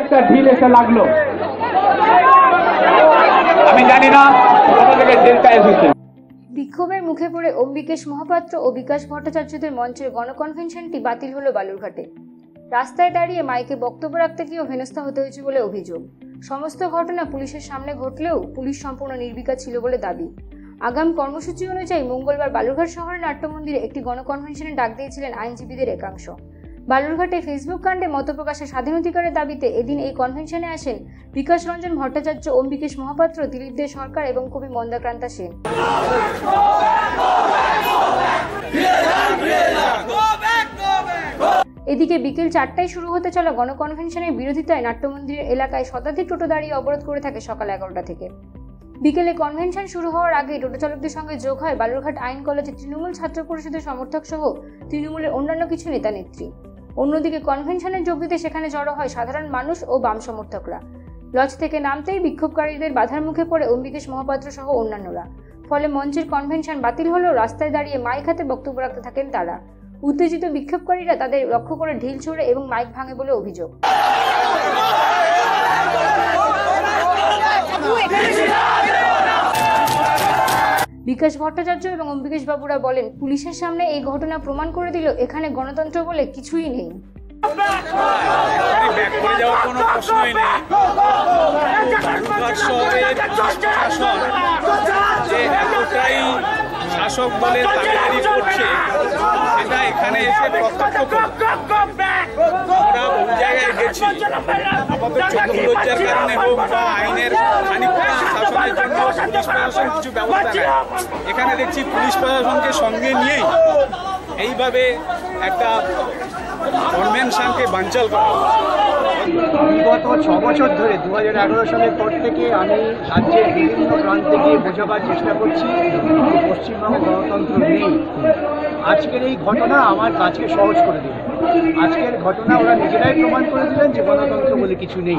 একটা ঢিল এসে লাগল। আমি জানি না বিক্ষোভের মুখে পড়ে অম্বিকেশ মহাপাত্র ও বিকাশ ভট্টাচার্যদের মঞ্চের গণকনভেনশনটি বাতিল হলো বালুরঘাটে। রাস্তায় দাঁড়িয়ে মাইকে বক্তব্য রাখতে গিয়েও হেনস্থা হতে হয়েছে বলে অভিযোগ। সমস্ত ঘটনা পুলিশের সামনে ঘটলেও পুলিশ সম্পূর্ণ নির্বিকার ছিল বলে দাবি। আগাম কর্মসূচি অনুযায়ী মঙ্গলবার বালুরঘাট শহরের নাট্যমন্দিরে একটি গণকনভেনশনে ডাক দিয়েছিলেন আইনজীবীদের একাংশ। বালুরঘাটে ফেসবুক কাণ্ডে মতপ্রকাশের স্বাধীন অধিকারের দাবিতে এদিন এই কনভেনশনে আসেন বিকাশ রঞ্জন ভট্টাচার্য অম্বিকেশ মহাপাত্র, দিলীপ দে সরকার এবং কবি মন্দাক্রান্তা সেন। এদিকে বিকেল চারটায় শুরু হতে চলা গণকনভেনশনের বিরোধিতায় নাট্যমন্দিরের এলাকায় শতাধিক টোটো দাঁড়িয়ে অবরোধ করে থাকে সকাল এগারোটা থেকে। বিকেলে কনভেনশন শুরু হওয়ার আগে টোটো চালকদের সঙ্গে যোগ হয় বালুরঘাট আইন কলেজে তৃণমূল ছাত্র পরিষদের সমর্থক সহ তৃণমূলের অন্যান্য কিছু নেতা নেত্রী অন্যদিকে কনভেনশনের যোগ দিতে সেখানে জড়ো হয় সাধারণ মানুষ ও বাম সমর্থকরা। লজ থেকে নামতেই বিক্ষোভকারীদের বাধার মুখে পড়ে অম্বিকেশ মহাপাত্র সহ অন্যান্যরা। ফলে মঞ্চের কনভেনশন বাতিল হলেও রাস্তায় দাঁড়িয়ে মাইক হাতে বক্তব্য রাখতে থাকেন তারা। উত্তেজিত বিক্ষোভকারীরা তাদের লক্ষ্য করে ঢিল ছোড়ে এবং মাইক ভাঙে বলে অভিযোগ। বিকাশ ভট্টাচার্য এবং অম্বিকেশ বাবুরা বলেন, পুলিশের সামনে এই ঘটনা প্রমাণ করে দিল, এখানে গণতন্ত্র বলে কিছুই নেই। শাসক বহু জায়গায় গেছি। আপাতত কারণে হোক বা আইনের খানিকটা শাসনের জন্য কিছু ব্যবস্থা নেয় এখানে দেখছি পুলিশ প্রশাসনকে সঙ্গে নিয়েই এইভাবে একটা কনভেনশনকে বানচাল করা বিগত ছ বছর ধরে দু হাজার এগারো সালের পর থেকে আমি রাজ্যের বিভিন্ন প্রান্তে গিয়ে বোঝাবার চেষ্টা করছি। পশ্চিমবঙ্গে গণতন্ত্র নেই। আজকের এই ঘটনা আমার কাজকে সহজ করে দিল। আজকের ঘটনা ওরা নিজেরাই প্রমাণ করে দিলেন যে গণতন্ত্র বলে কিছু নেই।